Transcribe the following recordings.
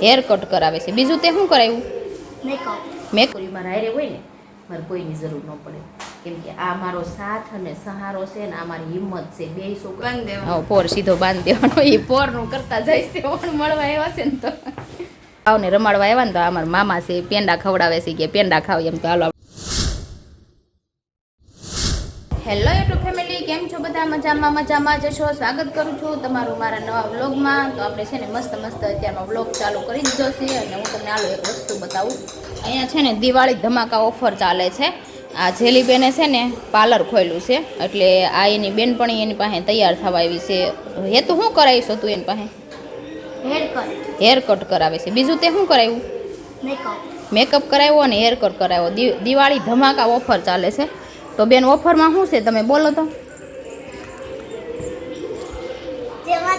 Hair cut કરાવે છે. બીજું તે શું કરાવ્યું મેકઅપ મેં મારા હારે હોય ને મારે કોઈની જરૂર ન પડે. કેમ કે આ મારો સાથ અને સહારો છે ને આ મારી હિંમત છે. બે છોકરા. બાંધી દેવાનો. પોર સીધો બાંધી દેવાનો. એ પોરનું કરતા જાય છે. પણ મળવા આવ્યા છે ને તો. આવને રમાડવા આવ્યા ને તો અમારા મામા છે પેંડા ખવડાવે છે કે પેંડા ખાવ એમ તો હાલો. હેલો યુટ્યુબ ફેમિલી કેમ છો બધા? મજામાં મજામાં જશો સ્વાગત કરું છું તમારું મારા નવા વ્લોગમાં. તો આપણે છે ને મસ્ત મસ્ત અત્યારનો વ્લોગ ચાલુ કરી દીધો છે અને હું તમને આલો એક વસ્તુ બતાવું. અહીંયા છે ને દિવાળી ધમાકા ઓફર ચાલે છે. આ જેલીબેને છે ને પાર્લર ખોલ્યું છે. એટલે આ એની બેનપણી એની પાસે તૈયાર થવા આવી છે. હેતુ શું કરાવીશ તું એની પાસે? હેર કટ હેર કટ કરાવે છે. બીજું તે શું કરાવ્યું? મેકઅપ મેકઅપ કરાવ્યો અને હેર કટ કરાવ્યો. દિવાળી ધમાકા ઓફર ચાલે છે. તો બેન ઓફરમાં શું છે? તમે બોલો તો.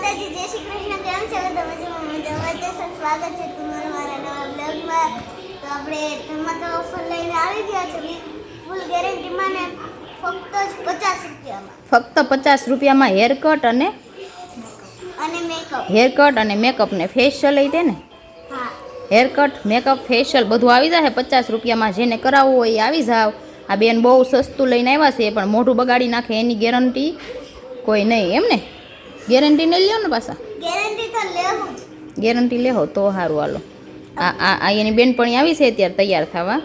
માતાજી જય શ્રી કૃષ્ણ. કેમ છો? બધા મજામાં મજામાં. જશો સ્વાગત છે તમારું મારા નવા બ્લોગમાં. તો આપણે ધમાકા ઓફર લઈને આવી ગયા છે ફૂલ ગેરંટીમાં ને ફક્ત જ પચાસ રૂપિયામાં. ફક્ત પચાસ રૂપિયામાં હેર કટ અને અને મેકઅપ હેર કટ અને મેકઅપ ને ફેશિયલ લઈ દે ને? હેર કટ મેકઅપ ફેશિયલ બધું આવી જાય પચાસ રૂપિયામાં. જેને કરાવવું હોય એ આવી જાવ. આ બેન બહુ સસ્તું લઈને આવ્યા છે પણ મોઢું બગાડી નાખે એની ગેરંટી કોઈ નહીં એમ ને? ગેરંટી નહીં લ્યો ને પાછા? ગેરંટી તો લેવું ગેરંટી લેહો તો સારું હાલો. આ આ આ એની બેનપણી આવી છે અત્યારે તૈયાર થવા.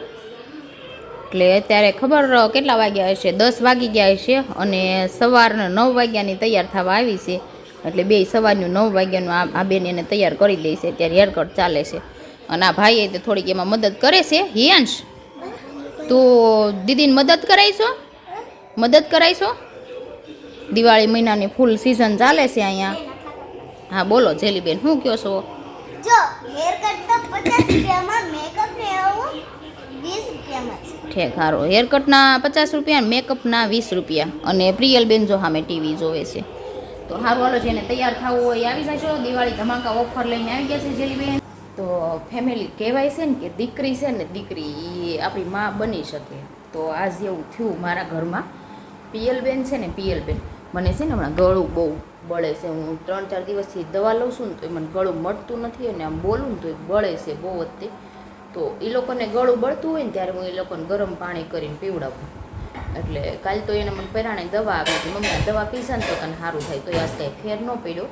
એટલે અત્યારે ખબર કેટલા વાગ્યા હશે? દસ વાગી ગયા હશે અને સવારના નવ વાગ્યાની તૈયાર થવા આવી છે. એટલે બે સવારનું નવ વાગ્યાનું આ આ બેન એને તૈયાર કરી દે છે. અત્યારે હેરકટ ચાલે છે. અને આ ભાઈએ તે થોડીક એમાં મદદ કરે છે. હિયાંશ તો દીદીને મદદ કરાવીશો મદદ કરાવીશો દિવાળી મહિનાની ફૂલ સિઝન ચાલે છે અહીંયા. હા બોલો જેલીબેન શું કહો છો? જો હેર કટ તો પચાસ રૂપિયામાં મેકઅપ ને આવું 20 રૂપિયામાં છે ઠેક સારો હેરકટના પચાસ રૂપિયા મેકઅપના વીસ રૂપિયા. અને પ્રિયલબેન જો સામે ટીવી જોવે છે. તો હારું હાલો જેને તૈયાર થવું હોય આવી જશો દિવાળી ધમાકા ઓફર લઈને આવી ગયા છે જેલીબેન. તો ફેમિલી કહેવાય છે ને કે દીકરી છે ને દીકરી એ આપણી માં બની શકે. તો આજ એવું થયું મારા ઘરમાં. પિયલબેન છે ને, પિયલબેન. મને છે ને હમણાં ગળું બહુ બળે છે. હું ત્રણ ચાર દિવસથી દવા લઉં છું ને તો મને ગળું મળતું નથી અને આમ બોલું ને તો એ બળે છે બહુ વખતે તો. એ લોકોને ગળું બળતું હોય ને, ત્યારે હું એ લોકોને ગરમ પાણી કરીને પીવડાવું. એટલે કાલ તો એને મને પહેરાણે દવા આપી હતી. મમ્મી દવા પીશે ને તો તને સારું થાય. તો એ આજ કાંઈ ફેર ન પડ્યો.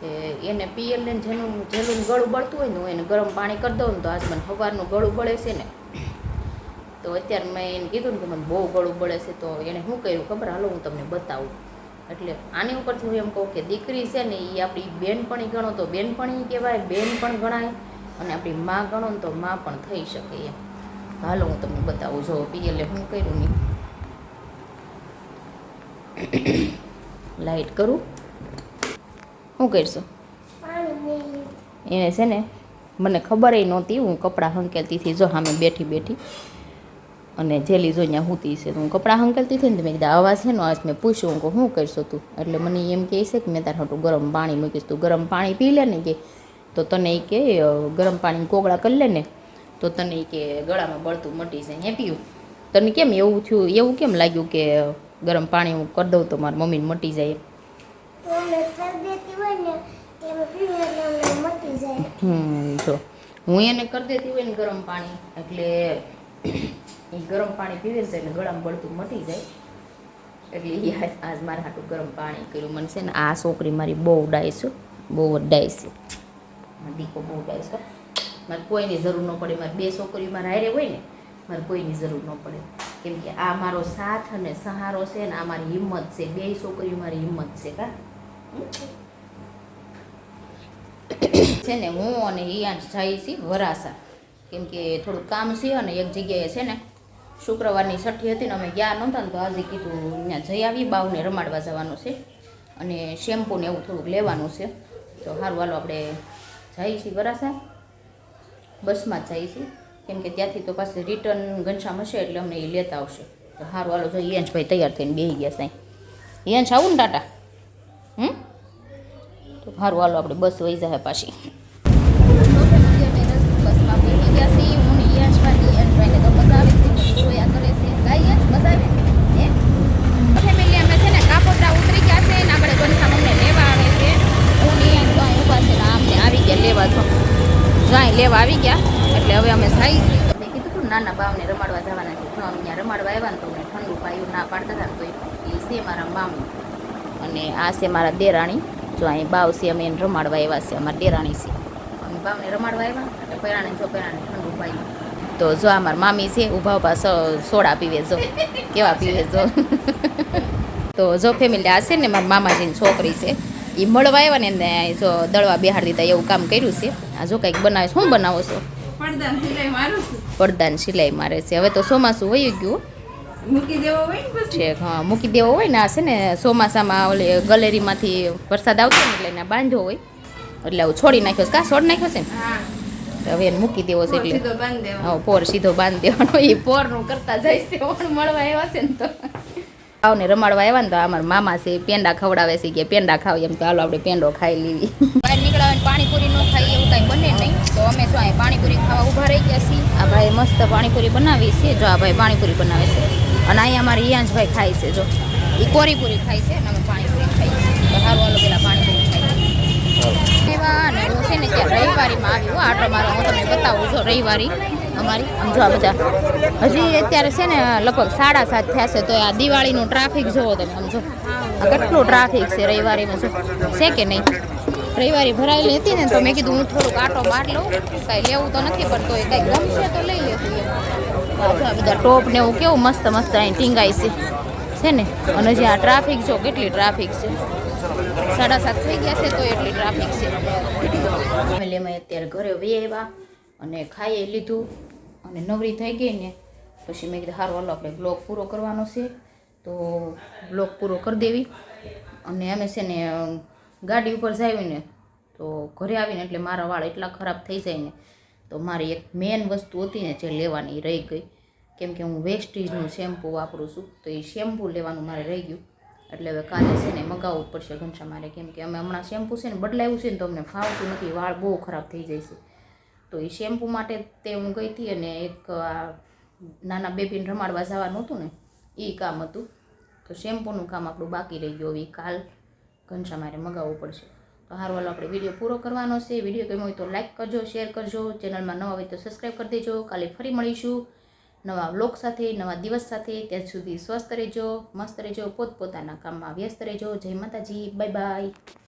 કે એને પીએલ ને જેનું જેનું ગળું બળતું હોય ને, હું એને ગરમ પાણી કરી દઉં ને, તો આજ મને સવારનું ગળું બળે છે ને. તો અત્યારે મેં એને કીધું ને કે મને બહુ ગળું બળે છે તો એણે શું કર્યું ખબર? હાલો હું તમને બતાવું. એટલે આની ઉપરથી હું એમ કહું કે દીકરી છે ને એ આપણી બેનપણી ગણો તો બેનપણી કહેવાય બેન પણ ગણાય અને આપણી માં ગણો ને તો માં પણ થઈ શકે એમ. હાલો હું તમને બતાવું. જો પીએલે શું કર્યું નહીં લાઈટ કરું. શું કરશો? એને છે ને મને ખબર નહોતી હું કપડાં હંકેલતીથી જો સામે બેઠી બેઠી. અને જેલી જો અહીંયા હુતી છે તો હું કપડાં હંકલતી થઈ ને મેં કીધા આવા છે ને? આજ મેં પૂછ્યું હું શું કરશો તું? એટલે મને એમ કહે છે કે મેં તારા હાટું ગરમ પાણી મૂકીશ તું ગરમ પાણી પી લે ને કે? તો તને એ કે ગરમ પાણી કોગળા કરી લે ને. તો તને એ કે ગળામાં બળતું મટી જાય હે પીયું. તને કેમ એવું થયું એવું કેમ લાગ્યું કે ગરમ પાણી હું કરી દઉં તો મારી મમ્મીને પીવું મટી જાય. હમ જો. હું એને કરી દેતી હોય ને ગરમ પાણી એટલે એ ગરમ પાણી પીવે છે એટલે ગળામાં બળતું મટી જાય. એટલે આજ મારે હાટું ગરમ પાણી કર્યું. મને છે ને આ છોકરી મારી બહુ ડાઈસ બહુ જ ડાઈસ દીકો બહુ ડાઈસ મારે કોઈની જરૂર ન પડે. મારે બે છોકરીઓ મારા હારે હોય ને, મારે કોઈની જરૂર ન પડે. કેમ કે આ મારો સાથ અને સહારો છે ને, આ મારી હિંમત છે. બે છોકરીઓ મારી હિંમત છે, કા? છે ને હું અને હિયાંશ જઈએ છીએ વરાસા કેમ કે થોડું કામ છે અને એક જગ્યાએ છે ને શુક્રવારની છઠ્ઠી હતી ને અમે ગયા નહોતા ને તો આજે કીધું ત્યાં જઈ આવી બાવને રમાડવા જવાનું છે અને શેમ્પૂ ને એવું થોડુંક લેવાનું છે. તો સારું હાલો આપણે જઈએ છીએ વરાસા બસમાં જ જઈએ છીએ. કેમ કે ત્યાંથી તો પાસે રિટર્ન ઘનશ્યામ હશે એટલે અમને એ લેતા આવશે. તો સારું હાલો જો ભાઈ તૈયાર થઈને બેસી ગયા સાંઈ યંશ આવું ને ટાટા? હમ? તો સારું હાલો, આપણે બસ વહી જાય પાછી બસમાં બેસી ગયા છીએ હું ને યશભાઈ યશભાઈને તો મજા આવે છે જોયા કરે છે ગાય યશ મજા આવે હે ફેમિલી અમે છે ને કાપોદ્રા ઉતરી ગયા છે ને આપણે ઘનશ્યામ અમને લેવા આવે છે હું ને યશ તો અહીં ઊભા છે ને આ જો અહીં લેવા આવી ગયા એટલે હવે અમે સાઈ મેં કીધું હતું ને નાના બાવને રમાડવા જવાના છે. જો અમે ત્યાં રમાડવા આવ્યા ને તો મેં ઠંડુ પાયું ના પાડતા હતા તો એ છે મારા મામી. અને આ છે મારા દેરાણી. જો અહીં બાવ છે, અમે એને રમાડવા આવ્યા છે, અમારા દેરાણી છે. અમે બાવને રમાડવા આવ્યા એટલે પેરાણે જો પેરાણે ઠંડુ પાયું. તો જો આ મારા મામી છે, ઊભા ઊભા સોડા પીવે જો. કેવા પીવે જો. તો જો ફેમિલી આ છે ને મારા મામાજીની છોકરી છે એ મળવા આવ્યા ને એને જો દળવા બિહાર દીધા એવું કામ કર્યું છે. આ જો કંઈક બનાવે શું બનાવો છો? પડદા સિલાઈ મારું છું. પડદાની સિલાઈ મારે છે. હવે તો ચોમાસું વયું ગયું. મૂકી દેવો હોય ને હા મૂકી દેવો હોય ને આ છે ને ચોમાસામાં ઓલી ગલેરીમાંથી વરસાદ આવતો ને એટલે એના બાંધો હોય. એટલે હું છોડી નાખ્યો કા છોડ નાખ્યો છે ને? હવે એને મૂકી દેવો છે એટલે. હા પોર સીધો બાંધી દેવાનો. એ પોરનું કરતા જાય છે ઓણ મળવા આવ્યા છે ને તો. આવને રમાડવા આવ્યા ને તો અમારા મામા છે પેંડા ખવડાવે છે કે પેંડા ખાવ એમ તો હાલો આપણે પેંડો ખાઈ લેવી. બહાર અને પાણીપુરી ન ખાઈ એવું કાંઈ બને નહીં. તો અમે શું અહીં પાણીપુરી ખાવા ઊભા રહી ગયા છીએ. આ ભાઈ મસ્ત પાણીપુરી બનાવી છે. જો આ ભાઈ પાણીપુરી બનાવે છે. અને અહીંયા અમારે ઈયાંશભાઈ ખાય છે, જો. એ કોરીપુરી ખાય છે અને અમે પાણીપુરી ખાઈએ છીએ. તો સારું હાલો પેલા પાણીપુરી ખાઈએ એવા અને છે ને ત્યાં રવિવારીમાં આવી હો. આટલો મારો હું તમને બતાવું છું રવિવારી અમારી. આમ જો બધા. હજી અત્યારે છે ને લગભગ સાડા સાત થયા છે. તો આ દિવાળીનું ટ્રાફિક જોવો તમે આમ જો. કેટલું ટ્રાફિક છે રવિવારીમાં, જો. છે કે નહીં? રવિવારી ભરાયેલી હતી ને તો મેં કીધું હું થોડુંક આટો માર લઉં. કાંઈ લેવું તો નથી પણ તો એ કાંઈ ગમશે તો લઈ લેશું એમ. બધા ટોપ ને એવું કેવું મસ્ત મસ્ત અહીં ટીંગાય છે. છે ને? અને જે આ ટ્રાફિક જો કેટલી ટ્રાફિક છે. સાડા સાત થઈ ગયા છે તો એટલી ટ્રાફિક છે. ફેમિલી અમે અત્યારે ઘરે વહી આવ્યા અને ખાઈ લીધું અને નવરી થઈ ગઈ ને. પછી મેં કીધું સારું, હાલો આપણે બ્લોગ પૂરો કરવાનો છે. તો બ્લોગ પૂરો કરી દેવી. અને અમે છે ને ગાડી ઉપર જાય ને તો ઘરે આવીને એટલે મારા વાળ એટલા ખરાબ થઈ જાય ને તો મારી એક મેન વસ્તુ હતી ને જે લેવાની રહી ગઈ. કેમ કે હું વેસ્ટીજનું શેમ્પૂ વાપરું છું, તો એ શેમ્પૂ લેવાનું મારે રહી ગયું. એટલે હવે કાલે છે ને મગાવવું પડશે ઘનશા મારે. કેમ કે અમે હમણાં શેમ્પૂ છે ને બદલાવ્યું છે ને તો અમને ફાવતું નથી, વાળ બહુ ખરાબ થઈ જાય છે. તો એ શેમ્પૂ માટે તે હું ગઈ હતી અને એક, આ, નાના બેબીને રમાડવા જવાનું હતું ને એ કામ હતું. તો શેમ્પૂનું કામ આપણું બાકી રહી ગયું. હવે કાલ ઘનશા મારે મગાવવું પડશે. તો હારું હાલો આપણે વીડિયો પૂરો કરવાનો છે. વીડિયો ગમ્યો હોય તો લાઈક કરજો શેર કરજો. ચેનલમાં નવા હોય તો સબસ્ક્રાઈબ કરી દેજો. કાલે ફરી મળીશું નવા વ્લોગ સાથે, નવા દિવસ સાથે. ત્યાં સુધી સ્વસ્થ રહેજો, મસ્ત રહેજો, પોતપોતાના કામમાં વ્યસ્ત રહેજો. જય માતાજી. Bye bye